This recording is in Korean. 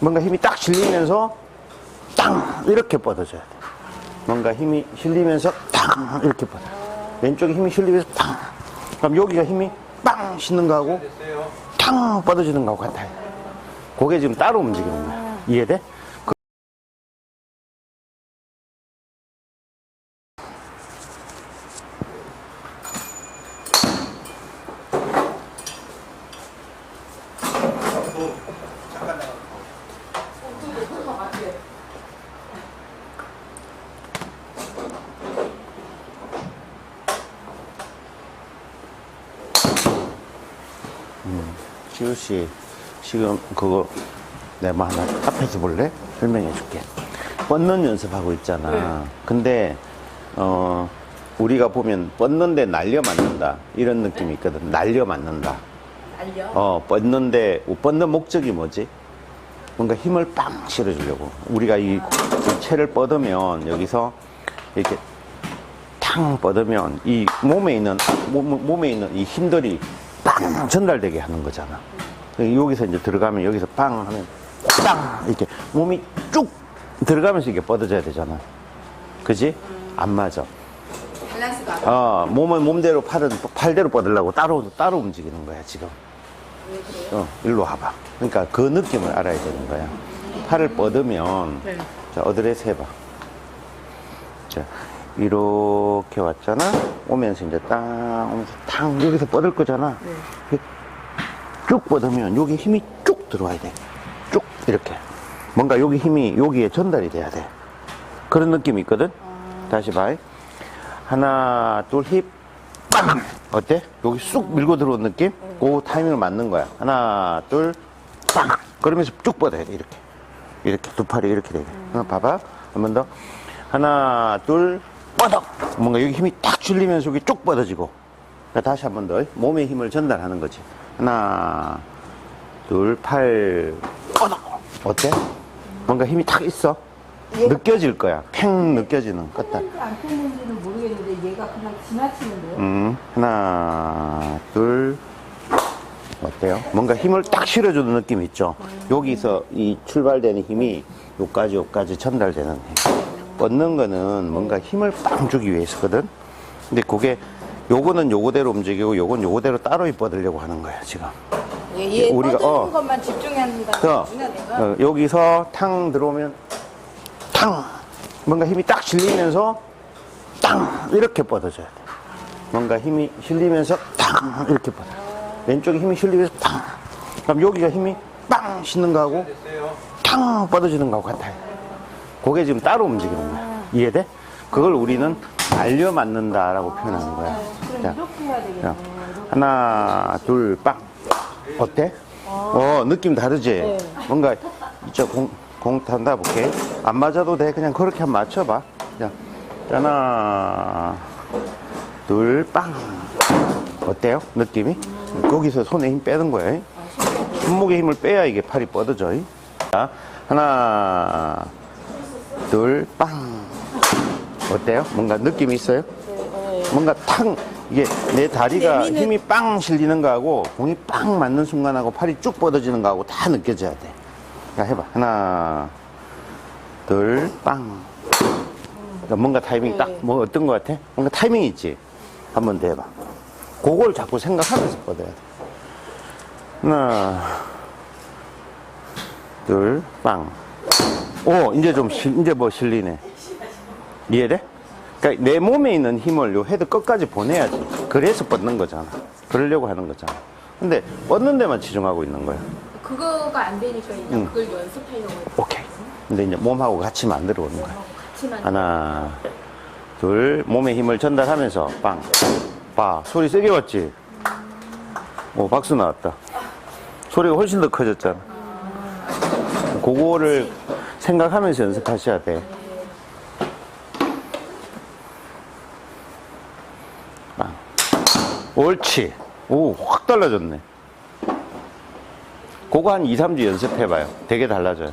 뭔가 힘이 딱 실리면서 땅 이렇게 뻗어져야 돼. 뭔가 힘이 실리면서 땅 이렇게 뻗어. 왼쪽에 힘이 실리면서 땅. 그럼 여기가 힘이 빵 씻는 거하고 탕 뻗어지는 거하고 같아요. 그게 지금 따로 움직이는 거야. 이해돼? 그- 지우 씨, 지금 그거 내가 뭐 하나 앞에서 볼래? 설명해 줄게. 뻗는 연습하고 있잖아. 근데, 어, 우리가 보면 뻗는데 날려 맞는다. 이런 느낌이 있거든. 날려 맞는다. 알려? 어, 뻗는데, 뻗는 목적이 뭐지? 뭔가 힘을 빵 실어주려고. 우리가 이, 이 채를 뻗으면 여기서 이렇게 탕 뻗으면 이 몸에 있는, 몸, 몸에 있는 이 힘들이 빵 전달되게 하는 거잖아. 여기서 이제 들어가면 여기서 빵 하면 빵 이렇게 몸이 쭉 들어가면서 이게 뻗어져야 되잖아. 그지? 안 맞아. 밸런스가 안 어, 몸은 몸대로 팔은 팔대로 뻗으려고 따로 따로 움직이는 거야 지금. 어, 일로 와봐. 그러니까 그 느낌을 알아야 되는 거야. 팔을 뻗으면 네. 자 어드레스 해봐. 자 이렇게 왔잖아. 오면서 이제 딱 오면서 탕 여기서 뻗을 거잖아. 이렇게 쭉 뻗으면 여기 힘이 쭉 들어와야 돼. 쭉 이렇게. 뭔가 여기 힘이 여기에 전달이 돼야 돼. 그런 느낌이 있거든. 다시 봐. 하나, 둘, 힙, 빵! 어때? 여기 쑥 밀고 들어온 느낌? 그 타이밍을 맞는 거야. 하나, 둘, 빵! 그러면서 쭉 뻗어야 돼, 이렇게. 이렇게, 두 팔이 이렇게 되게. 어, 봐봐. 한 번 더. 하나, 둘, 뻗어! 뭔가 여기 힘이 딱 줄리면서 여기 쭉 뻗어지고. 자, 다시 한 번 더. 몸의 힘을 전달하는 거지. 하나, 둘, 팔, 뻗어! 어때? 뭔가 힘이 탁 있어. 느껴질 거야. 팽 느껴지는 것 같다. 폈는지 안 폈는지는 모르겠는데 얘가 그냥 지나치는데요? 음, 하나, 둘. 어때요? 뭔가 힘을 딱 실어주는 느낌 있죠? 여기서 이 출발되는 힘이 요까지, 요까지 전달되는 힘. 뻗는 거는 뭔가 힘을 빵 주기 위해서거든? 근데 그게 요거는 요거대로 움직이고 요건 요거대로 따로 뻗으려고 하는 거야, 지금. 얘, 얘 우리가, 어. 것만 집중한다. 어, 어, 여기서 탕 들어오면 탕 뭔가 힘이 딱 실리면서 땅 이렇게 뻗어져야 돼. 뭔가 힘이 실리면서 땅 이렇게 뻗어. 왼쪽에 힘이 실리면서 땅. 그럼 여기가 힘이 빵 씻는 거하고 탕 뻗어지는 거하고 같아요. 그게 지금 따로 움직이는 거야. 이해돼? 그걸 우리는 날려 맞는다라고 표현하는 거야. 그럼 자, 이렇게 해야 되겠네. 자, 하나, 둘, 빵. 어때? 어, 느낌 다르지? 뭔가, 이쪽 공, 공 탄다 볼게. 안 맞아도 돼. 그냥 그렇게 한번 맞춰봐. 자, 하나, 둘, 빵. 어때요? 느낌이? 거기서 손에 힘 빼는 거야. 손목에 힘을 빼야 이게 팔이 뻗어져. 자, 하나, 둘, 빵. 어때요? 뭔가 느낌이 있어요? 뭔가 탕 이게 내 다리가 내미는- 힘이 빵 실리는 거하고 공이 빵 맞는 순간하고 팔이 쭉 뻗어지는 거하고 다 느껴져야 돼. 야 해봐 하나 둘 빵. 그러니까 뭔가 타이밍 딱 뭐 어떤 거 같아? 뭔가 타이밍이 있지. 한 번 더 해봐. 그걸 자꾸 생각하면서 뻗어야 돼. 하나 둘 빵. 오 이제 좀 실- 이제 뭐 실리네. 이해돼? 그러니까 내 몸에 있는 힘을 요 헤드 끝까지 보내야지. 그래서 뻗는 거잖아. 그러려고 하는 거잖아. 근데 뻗는 데만 치중하고 있는 거야. 그거가 안 되니까 이제 응. 그걸 연습하려고. 오케이. 근데 이제 몸하고 같이 만들어 오는 거야. 같이만 하나, 둘, 몸에 힘을 전달하면서 빵. 봐. 소리 세게 왔지? 오, 박수 나왔다. 소리가 훨씬 더 커졌잖아. 그거를 생각하면서 연습하셔야 돼. 빵. 옳지. 오, 확 달라졌네. 그거 한 2, 3주 연습해봐요. 되게 달라져요.